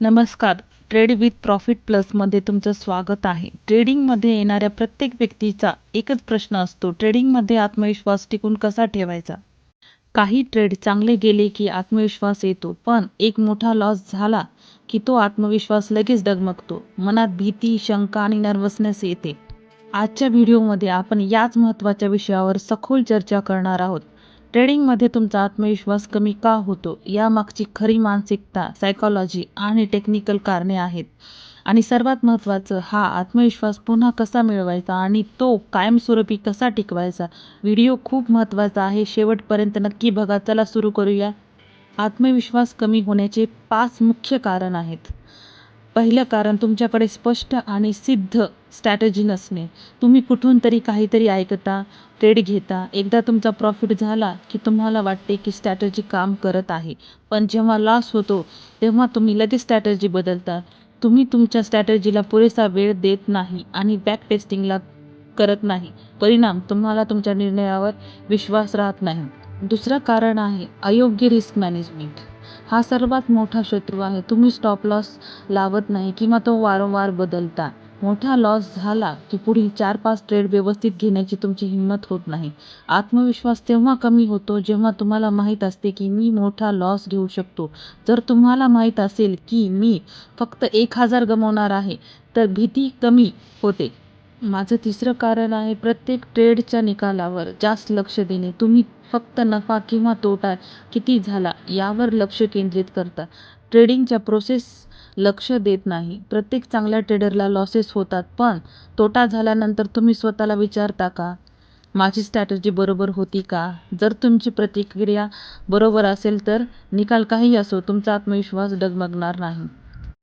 नमस्कार. Trade with profit प्लसमध्ये तुमचं स्वागत आहे. ट्रेडिंगमध्ये येणाऱ्या प्रत्येक व्यक्तीचा एकच प्रश्न असतो ट्रेडिंगमध्ये आत्मविश्वास टिकून कसा ठेवायचा? काही ट्रेड चांगले गेले की आत्मविश्वास येतो पण एक मोठा लॉस झाला की तो आत्मविश्वास लगेच डगमगतो. मनात भीती शंका आणि नर्वसनेस येते. आजच्या व्हिडिओमध्ये आपण याच महत्त्वाच्या विषयावर सखोल चर्चा करणार आहोत. ट्रेडिंगमध्ये तुमचा आत्मविश्वास कमी का होतो? यामागची खरी मानसिकता सायकॉलॉजी आणि टेक्निकल कारणे आहेत. आणि सर्वात महत्त्वाचं हा आत्मविश्वास पुन्हा कसा मिळवायचा आणि तो कायमस्वरूपी कसा टिकवायचा? व्हिडिओ खूप महत्त्वाचा आहे शेवटपर्यंत नक्की बघा. चला सुरू करूया. आत्मविश्वास कमी होण्याचे पाच मुख्य कारण आहेत. पहिलं कारण तुमच्याकडे स्पष्ट आणि सिद्ध स्ट्रॅटजी नसणे. तुम्ही कुठून तरी काहीतरी ऐकता ट्रेड घेता. एकदा तुमचा प्रॉफिट झाला की तुम्हाला वाटते की स्ट्रॅटजी काम करत आहे. पण जेव्हा लॉस होतो तेव्हा तुम्ही लगेच स्ट्रॅटजी बदलता. तुम्ही तुमच्या स्ट्रॅटजीला पुरेसा वेळ देत नाही आणि बॅक टेस्टिंगला करत नाही. परिणाम तुम्हाला तुमच्या निर्णयावर विश्वास राहत नाही. दुसरं कारण आहे अयोग्य रिस्क मॅनेजमेंट हा सर्वात मोठा शत्रू आहे. तुम्ही स्टॉप लॉस लावत नाही किंवा तो वारंवार बदलता. मोठा लॉस झाला की पुढील चार पाच ट्रेड व्यवस्थित घेण्याची तुमची हिंमत होत नाही. आत्मविश्वास तेव्हा कमी होतो जेव्हा तुम्हाला माहीत असते की मी मोठा लॉस घेऊ शकतो. जर तुम्हाला माहीत असेल की मी फक्त एक हजार गमावणार आहे तर भीती कमी होते. माझं तिसरं कारण आहे प्रत्येक ट्रेडच्या निकालावर जास्त लक्ष देणे. तुम्ही फक्त नफा किंवा तोटा किती झाला यावर लक्ष केंद्रित करता. ट्रेडिंगच्या प्रोसेस लक्ष देत नाही. प्रत्येक चांगल्या ट्रेडरला लॉसेस होतात पण तोटा झाल्यानंतर तुम्ही स्वतःला विचारता का? माझी स्ट्रॅटजी बरोबर होती का? जर तुमची प्रतिक्रिया बरोबर असेल तर निकाल काही असो तुमचा आत्मविश्वास डगमगणार नाही.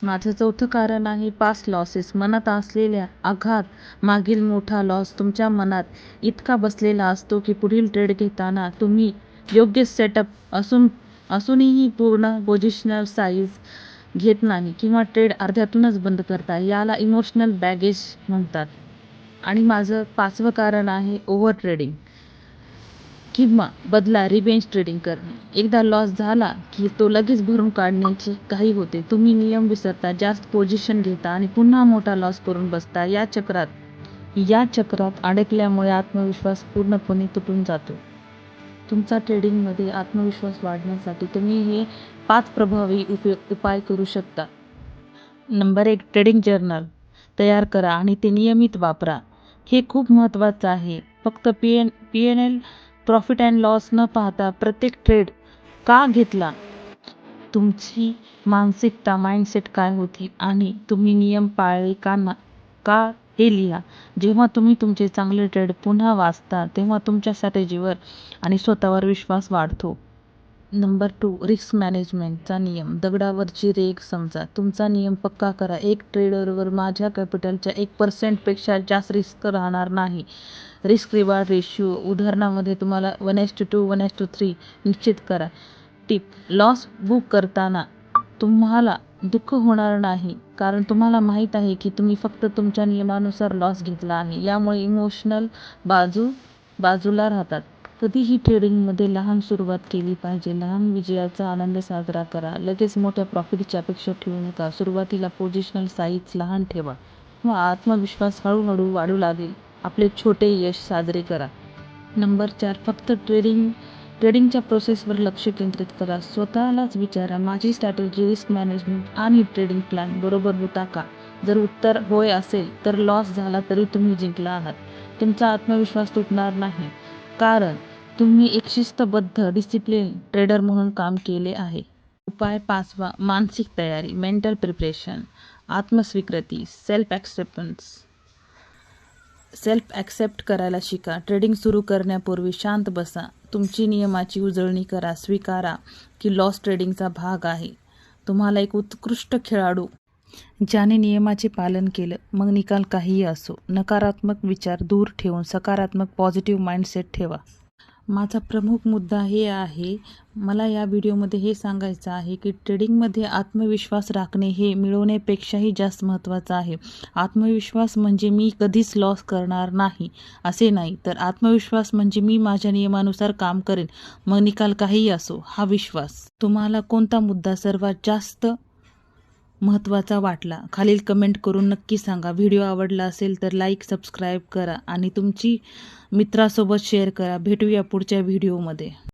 माझं चौथं कारण आहे पास लॉसेस मनात असलेल्या आघात. मागील मोठा लॉस तुमच्या मनात इतका बसलेला असतो की पुढील ट्रेड घेताना तुम्ही योग्य सेटअप असून असूनही पूर्ण पोझिशनल साईज घेत नाही किंवा ट्रेड अर्ध्यातूनच बंद करता. याला इमोशनल बॅगेज म्हणतात. आणि माझं पाचवं कारण आहे ओव्हर ट्रेडिंग किंवा बदला रिवेंज ट्रेडिंग करणे. एकदा लॉस झाला की तो लगेच भरून काढण्याची काही होते. तुम्ही नियम विसरता जास्त पोझिशन घेता आणि पुन्हा मोठा लॉस करून बसता. या चक्रात या चक्रात अडकल्यामुळे आत्मविश्वास पूर्णपणे तुटून जातो. तुमचा ट्रेडिंगमध्ये आत्मविश्वास वाढण्यासाठी तुम्ही हे पाच प्रभावी उपयोग उपाय करू शकता. नंबर एक ट्रेडिंग जर्नल तयार करा आणि ते नियमित वापरा. हे खूप महत्त्वाचं आहे. फक्त P N P N L profit and loss न पाहता प्रत्येक ट्रेड का घेतला? तुमची मानसिकता माइंडसेट काय होती आणि तुम्ही नियम पाळले का ना का हे लिहा. जेव्हा तुम्ही तुमचे चांगले ट्रेड पुन्हा वाचता तेव्हा तुमच्या स्ट्रॅटेजीवर आणि स्वतःवर विश्वास वाढतो. नंबर टू रिस्क मॅनेजमेंटचा नियम. दगडावरची रेग समजा. तुमचा नियम पक्का करा. एक ट्रेडरवर माझ्या कॅपिटलच्या एक पर्सेंटपेक्षा जास्त रिस्क राहणार नाही. रिस्क रिवार्ड रेशिओ उदाहरणामध्ये तुम्हाला one is to two one is to three निश्चित करा. टिप लॉस बुक करताना तुम्हाला दुःख होणार नाही. कारण तुम्हाला माहीत आहे की तुम्ही फक्त तुमच्या नियमानुसार लॉस घेतला आहे. यामुळे इमोशनल बाजू बाजूला राहतात. कधीही ट्रेडिंगमध्ये लहान सुरुवात केली पाहिजे. लहान विजयाचा आनंद साजरा करा. लगेच मोठ्या प्रॉफिटची अपेक्षा ठेवू नका. सुरुवातीला पोझिशनल साईज लहान ठेवा. व आत्मविश्वास हळूहळू वाढू लागेल. आपले छोटे यश साजरे करा. नंबर चार फक्त ट्रेडिंग ट्रेडिंगच्या प्रोसेसवर लक्ष केंद्रित करा. स्वतःलाच विचारा. माझी स्ट्रॅटेजी रिस्क मॅनेजमेंट आणि ट्रेडिंग प्लॅन बरोबर होता का? जर उत्तर होय असेल तर लॉस झाला तरी तुम्ही जिंकला आहात. तुमचा आत्मविश्वास तुटणार नाही. कारण तुम्ही एक शिस्तबद्ध डिसिप्लिन ट्रेडर म्हणून काम केले आहे. उपाय पाचवा मानसिक तयारी मेंटल प्रिपरेशन आत्मस्वीकृती सेल्फ ॲक्सेप्टन्स सेल्फ ॲक्सेप्ट करायला शिका. ट्रेडिंग सुरू करण्यापूर्वी शांत बसा. तुमची नियमाची उजळणी करा स्वीकारा की लॉस ट्रेडिंगचा भाग आहे. तुम्हाला एक उत्कृष्ट खेळाडू ज्याने नियमाचे पालन केलं मग निकाल काहीही असो. नकारात्मक विचार दूर ठेवून सकारात्मक पॉझिटिव्ह माइंडसेट ठेवा. माझा प्रमुख मुद्दा हे आहे मला या व्हिडिओमध्ये हे सांगायचं आहे की ट्रेडिंगमध्ये आत्मविश्वास राखणे हे मिळवण्यापेक्षाही जास्त महत्त्वाचं आहे. आत्मविश्वास म्हणजे मी कधीच लॉस करणार नाही असे नाही. तर आत्मविश्वास म्हणजे मी माझ्या नियमानुसार काम करेन मग निकाल काहीही असो. हा विश्वास. तुम्हाला कोणता मुद्दा सर्वात जास्त महत्त्वाचा वाटला. खालील कमेंट करून नक्की सांगा. व्हिडिओ आवडला असेल तर लाईक सबस्क्राईब करा आणि तुमची मित्रासोबत शेअर करा. भेटूया पुढच्या व्हिडिओमध्ये